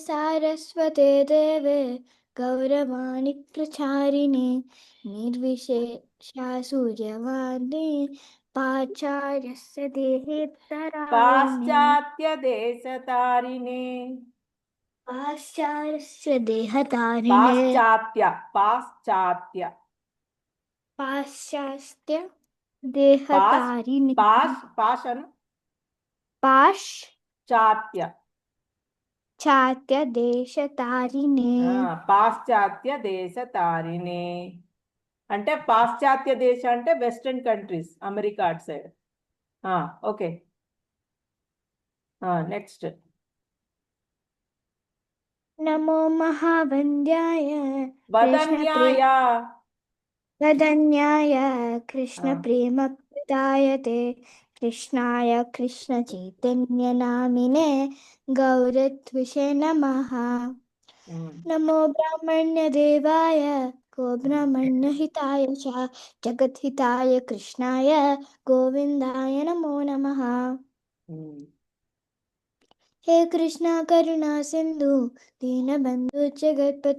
सारस्वते देवे गौरवाणि प्रचारिणे निर्विशेषा सूर्यवाणे पाचार्यस्य देहेतरा पाश्चात्यदेशतारिणे। देहतारिणे। पाश्चात्य पाश्चात्य। पाश्चात्य देहतारिणे। पाश पाशन पाश చాత్య చాత్య దేశ తారిణి పాశ్చాత్య దేశ తారిణి అంటే పాశ్చాత్య దేశ అంటే western countries America at side okay next నమో మహావంద్యాయ వదన్యాయ వదన్యాయ కృష్ణ ప్రేమ ప్రదాయతే कृष्णाय कृष्णचैतन्यनामिने गौरत्विषे नमः। mm. नमो ब्राह्मण्यदेवाय गोब्राह्मण्यहिताय च जगद्धिताय कृष्णाय गोविंदाय नमो नमः। mm. हे कृष्णा करुणा दीन बंधु चर्प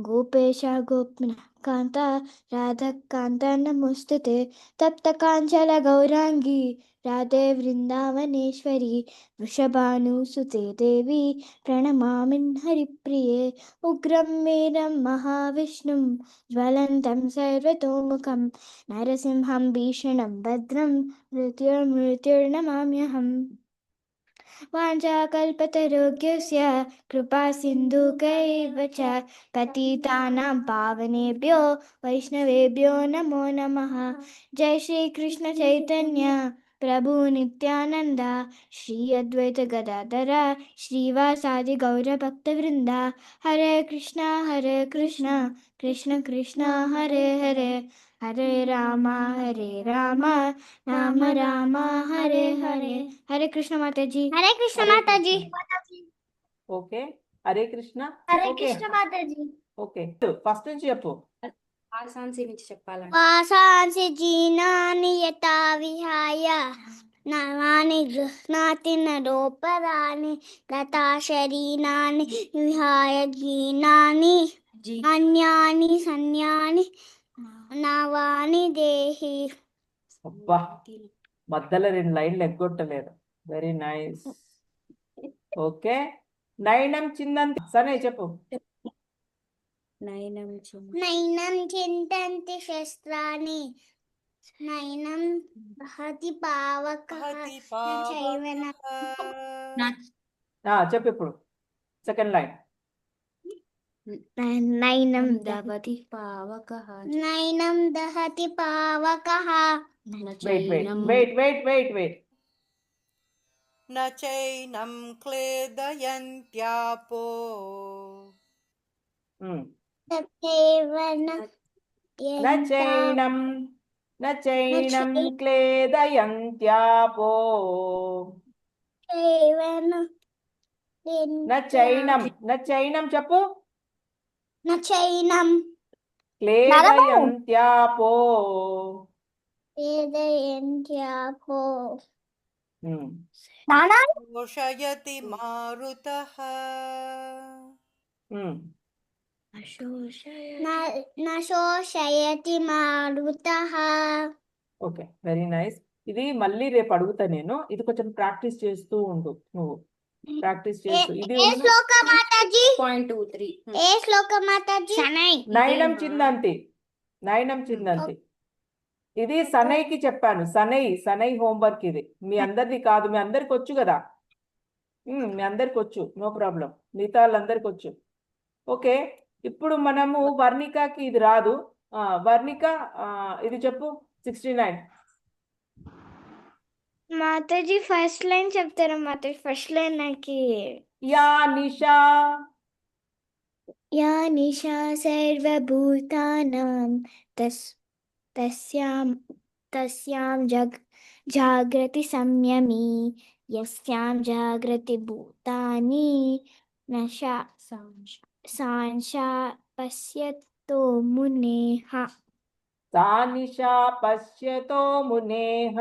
गोपेशा गोपना। कान्ता राधकान्ता नमोऽस्तु ते तप्तकाञ्चल गौराङ्गी राधे वृन्दावनेश्वरी वृषभानुसुते देवी, प्रणमामि हरिप्रिये। उग्रं वीरं महाविष्णुं, ज्वलन्तं सर्वतोमुखं, नरसिंहं भीषणं भद्रं मृत्युर्मृत्युर्नमाम्यहम् वाञ्छाकल्पतरुभ्यस्य कृपासिन्धुकैव च पतितानां पावनेभ्यो वैष्णवेभ्यो नमो नमः जय श्रीकृष्णचैतन्य प्रभु नित्यानन्द श्री अद्वैत गदाधर श्रीवासादि गौरभक्तवृन्दा हरे कृष्णा हरे Krishna Krishna Krishna Hare Hare Hare Rama Hare Rama Rama Rama Hare Hare. Hare Krishna Mataji. Hare Krishna Mataji. Okay. Hare Krishna. Hare Krishna Mataji. Okay. First నుంచి చెప్పు. వాసాంసి నుంచి చెప్పాలి వాసాంసి జీనాని యథా విహాయ నవాని గృహ్ణాతి నరోపరాని గతాశరీనాని విహాయ జీనాని అన్యాని సన్యాని నవాణి దేహి. అబ్బా మధ్యలో రెండు లైన్లు ఎగ్గొట్టలేదు. వెరీ నైస్ ఓకే నయనం చిందంతి సరే చెప్పు. నయనం నయనం చింతంతి శస్త్రాన్ని నయనం హతి పావక. చెప్పు ఇప్పుడు. సెకండ్ లైన్ नैनं దవతి పావకః नैनं दहति पावकः న wait wait చైనం wait wait wait wait न चैनं क्लेदयन्त्यापो तथैव न న చైనం న చైనం చై- క్లేదయంత్యాపో चैव न న చైనం న చైనం చెప్పు నచైనం క్లేదయంత్యాపో క్లేదయంత్యాపో శోషయతి మారుత. నశోషయతి మారుత. Okay very nice. ఇది మళ్ళీ రేపు అడుగుతా నేను. ఇది కొంచెం ప్రాక్టీస్ చేస్తూ ఉండు నువ్వు. ప్రాక్టీస్ చేస్తూ. ఇది పాయింట్ టూ త్రీ. ఏ శ్లోక మాతాజీ? శనై. నయనం చిందంతి. నయనం చిందంతి. ఇది సనైకి చెప్పాను. సనై సనై హోంవర్క్ ఇది. మీ అందరిది కాదు. మీ అందరికి వచ్చు కదా? మీ అందరికి వచ్చు. నో ప్రాబ్లం మిగతా వాళ్ళందరికి వచ్చు. ఓకే. ఇప్పుడు మనము వర్ణికకి ఇది రాదు. వర్ణిక ఇది చెప్పు. Sixty nine Mataji first line చెప్తారా మాతాజీ ఫస్ట్ లైన్ నాకు యా నిషా या निशा सर्वभूतानां तस् तस्यां तस्यां जग जागृति संयमी यस्यां जागृति भूतानि नशा सांशा पश्यतो मुनेः సా నిషా పశ్యతో మునేహ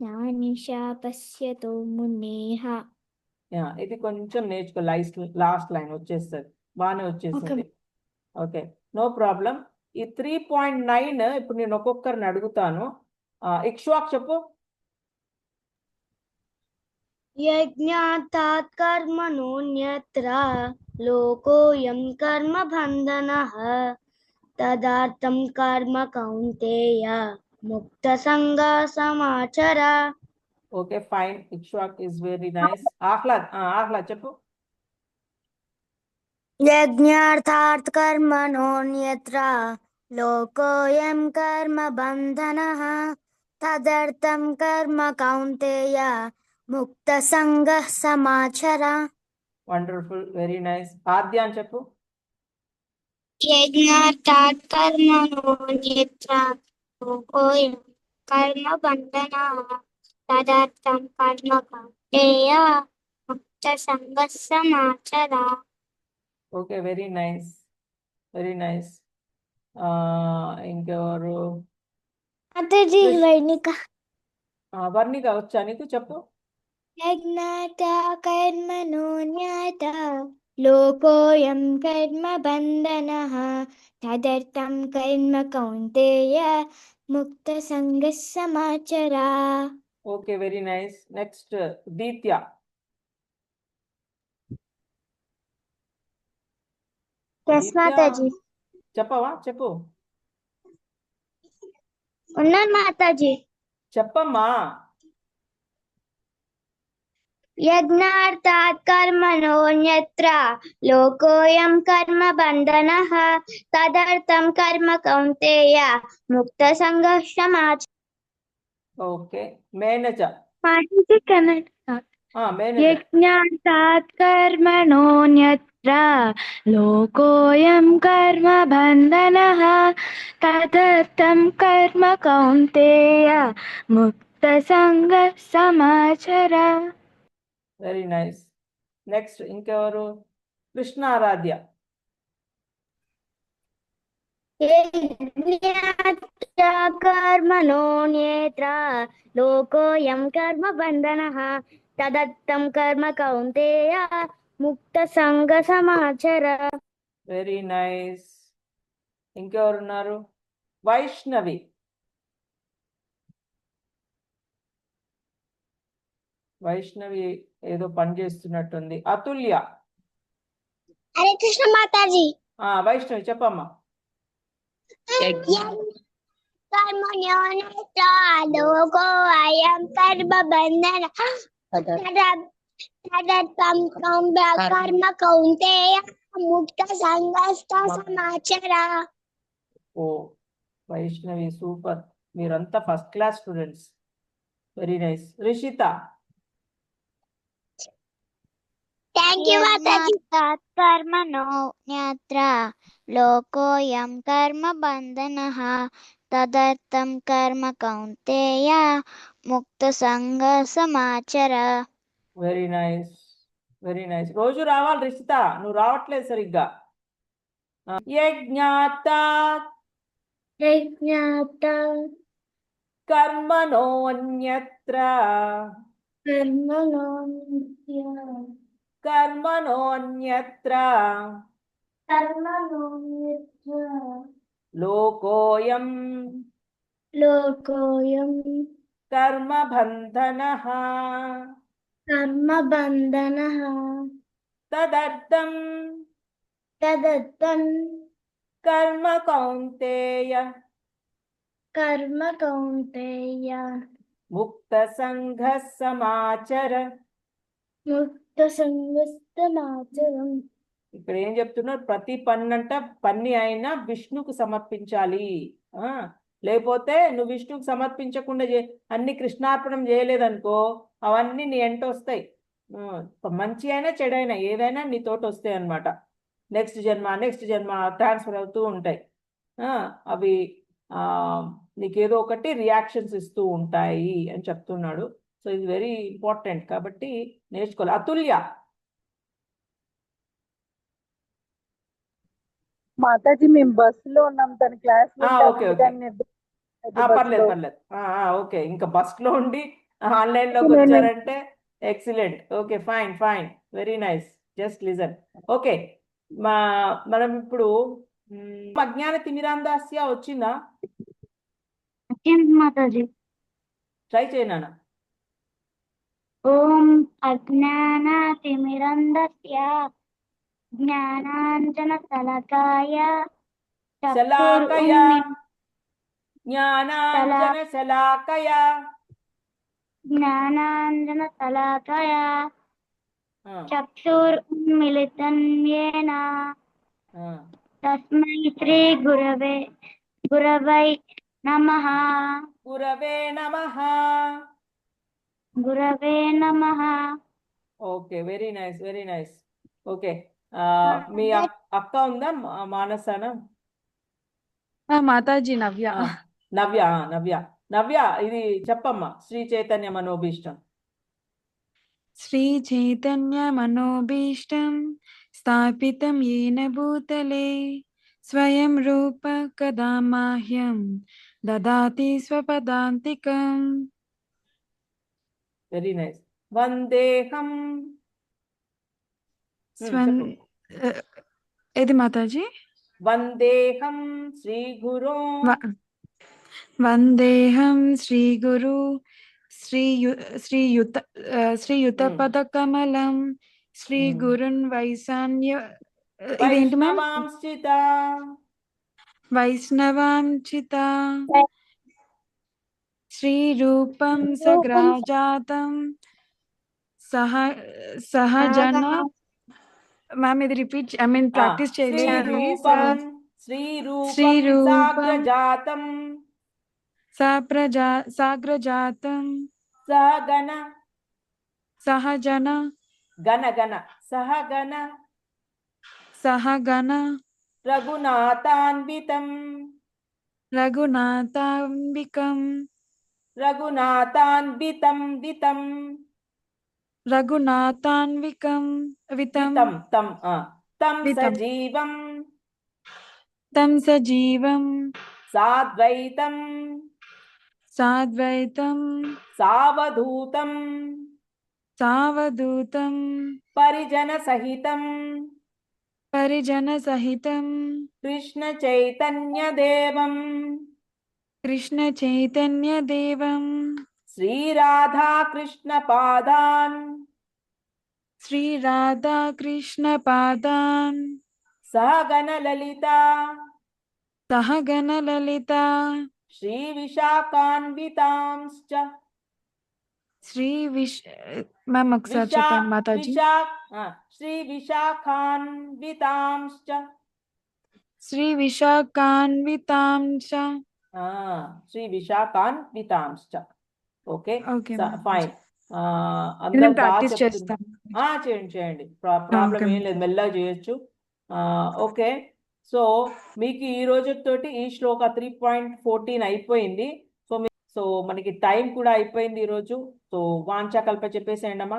జ్ఞానిషా పశ్యతో మునేహ ఇది కొంచెం నేర్చుకో లైస్ట్ లాస్ట్ లైన్ వచ్చేస్తుంది. బాగానే వచ్చేస్తుంది. ఓకే. No problem. ఈ త్రీ పాయింట్ నైన్ ఇప్పుడు నేను ఒక్కొక్కరిని అడుగుతాను. ఇక్ష్వాక్ చెప్పు. యజ్ఞాతాత్ కర్మణోన్యత్ర లోకోయం కర్మ బంధన. తదార్థం కర్మ కౌంటేయ कर्म कौन्तेय मुक्तसङ्गसमाचर okay fine Ikshvak is very nice Ahlad ఆ, ఆహ్లాద్ చెప్పు यज्ञार्थात् कर्मणोऽन्यत्र लोकोऽयं कर्मबन्धनः तदर्थं कर्म कौन्तेय मुक्तसङ्गः समाचर వండర్ఫుల్ వెరీ నైస్ ఆద్య అని చెప్పు यज्ञार्थात् कर्मणोऽन्यत्र కోయిన్ కర్మ బంధన? పదార్థం కర్మ కాయ ముక్త సంగస్సమాచర okay very nice. Very nice. ఇంకెవరు? అతజీ వైనిక వర్ణిక. వచ్చా నీకు? చెప్పు. యజ్ఞాత కర్మణో జ్ఞాత లోకోయం కర్మ బంధన తదర్థం కర్మ కౌంతేయ ముక్త సంగ సమాచరా okay very nice next Dithya Yes, Dithya, Mataji చెప్పవా చెప్పు ఉన్నాను మాతాజీ చెప్పమ్మా यज्ञार्थात् कर्मणोऽन्यत्र लोकोऽयं कर्मबन्धनः तदर्थं कर्म कौन्तेय मुक्तसङ्घर्षमाच। ओके मेनज ah, यज्ञार्थात् कर्मणोऽन्यत्र लोकोऽयं कर्मबन्धनः तदर्थं कर्म कौन्तेय मुक्तसङ्गः समाचर వెరీ నైస్ నెక్స్ట్ ఇంకెవరు? కృష్ణ ఆరాధ్య కర్మణోన్యత్ర లోకోయం కర్మ బంధనః తదర్థం కర్మ కౌంతేయ ముక్త సంఘ సమాచర వెరీ నైస్ ఇంకెవరు ఉన్నారు వైష్ణవి. వైష్ణవి ఏదో పని చేస్తున్నట్టుంది. అతుల్య. హరే కృష్ణ మాతాజీ. ఆ వైష్ణవి చెప్పమ్మా. కర్మ బంధన తదర్థం కర్మ కౌంతేయ ముక్త సంగస్త సమాచర. ఓ వైష్ణవి సూపర్. మీరంతా first class students very nice Rishita. Thank you Mataji కర్మణో న్యత్ర. లోకోయం కర్మ బంధనః. తదర్థం కర్మ కౌంతేయ. ముక్త సంగ సమాచర. వెరీ నైస్ వెరీ నైస్ రోజు రావాలి రిషిత. నువ్వు రావట్లేదు సరిగ్గా. యజ్ఞాత యజ్ఞాత కర్మణోన్యత్ర కర్మణోన్య కర్మణోన్యత్ర कर्मणोऽन्यत्र कर्मणोऽन्यत्र लोकोऽयं लोकोऽयं कर्मबन्धनः कर्मबन्धनः तदर्थं तदर्थं कर्म कौन्तेय कर्म कौन्तेय मुक्तसङ्घः समाचर मुक्त సంగస్తమాచరం ఇక్కడ ఏం చెప్తున్నారు? ప్రతి పన్నంట పన్ని అయినా విష్ణుకు సమర్పించాలి. ఆ? లేకపోతే నువ్వు విష్ణుకు సమర్పించకుండా చే అన్ని కృష్ణార్పణం చేయలేదనుకో అవన్నీ నీ ఎంట వస్తాయి. మంచి అయినా చెడైనా ఏదైనా నీ తోట వస్తాయి అన్నమాట. నెక్స్ట్ జన్మ నెక్స్ట్ జన్మ ట్రాన్స్ఫర్ అవుతూ ఉంటాయి. ఆ, అవి ఆ, నీకేదో ఒకటి రియాక్షన్స్ ఇస్తూ ఉంటాయి అని చెప్తున్నాడు. సో ఇది వెరీ ఇంపార్టెంట్ కాబట్టి నేర్చుకోవాలి. అతుల్య. మాతాజీ మేము బస్సులో ఉన్నాం. తన క్లాస్ ఆ, ఓకే, ఓకే. ఆ, పర్లేదు పర్లేదు. ఆ, ఆ, ఓకే. ఇంకా బస్లో ఉండి ఆన్లైన్లోకి వచ్చారంటే excellent. Okay fine fine. Very nice just listen okay. మా మనం ఇప్పుడు అజ్ఞాన తిమిరాందాస్య వచ్చిందా? మాతాజీ? ట్రై చేయనా ओम अज्ञानातिमिरन्धस्य ज्ञानाञ्जनशलाकाय शलाकय। ज्ञानाञ्जनशलाकय। ज्ञानाञ्जनशलाकय चक्षुर्मिलितं येन तस्मै नमः। गुरवे नमः। గురవే నమ. Okay very nice very nice. Okay మీ అక్క ఉందా? మానసానా? మాతాజీ నవ్య. నవ్య నవ్య. నవ్య ఇది చెప్పమ్మా శ్రీ చైతన్య మనోభీష్టం. శ్రీ చైతన్య మనోభీష్టం స్థాపితం ఏన భూతలే స్వయం రూప కదా మాహ్యం దదాతి స్వపదాంతికం. very nice vandeham swan edi mataji vandeham sri guru vandeham sri guru sri sri yuta sri yuta padakamalam sri gurun vaisanya vaisnavam chita vaisnavam chita శ్రీరూపం సగ్రాజాతం సహ సహజన ma'am ఇది repeat I mean practice చేయలేదు శ్రీరూపం శ్రీరూపం శ్రీరూపం. సాగ్రజాతం సప్రజా సాగ్రజాతం సగన సహజన గణ గణ సహగణ సహగణ రఘునాథాన్వితం రఘునాథాంబికం रघुनाथान्वितं वितं। रघुनाथान्विकं वितं। तं तं सजीवं तं सजीवं साद्वैतं। साद्वैतं। सावधूतं। सावधूतं। परिजनसहितं। परिजनसहितं। कृष्णचैतन्यदेवम्। कृष्ण चैतन्य श्रीराधाकृष्णपादान् श्री राधा कृष्ण पादान। श्री राधा कृष्ण पादान। सहगन ललिता। सहगन ललिता। श्री विशाखान्विता श्री विश मैं मकसद चतन माता जी श्री विशाखान्वितांश्च। श्री विशाखान्वितांश्च। శ్రీ విశాఖాన్వితాంశ ఓకే ఫైన్. అందరు ప్రాక్టీస్ ఆ, చేయండి చేయండి. ప్రాబ్లం. ఏం లేదు మెల్లగా చేయొచ్చు. ఓకే. సో మీకు ఈ రోజుతోటి ఈ శ్లోక త్రీ పాయింట్ ఫోర్టీన్ అయిపోయింది. సో సో మనకి టైం కూడా అయిపోయింది ఈ రోజు. సో వాంఛాకల్ప చెప్పేసేయండి అమ్మా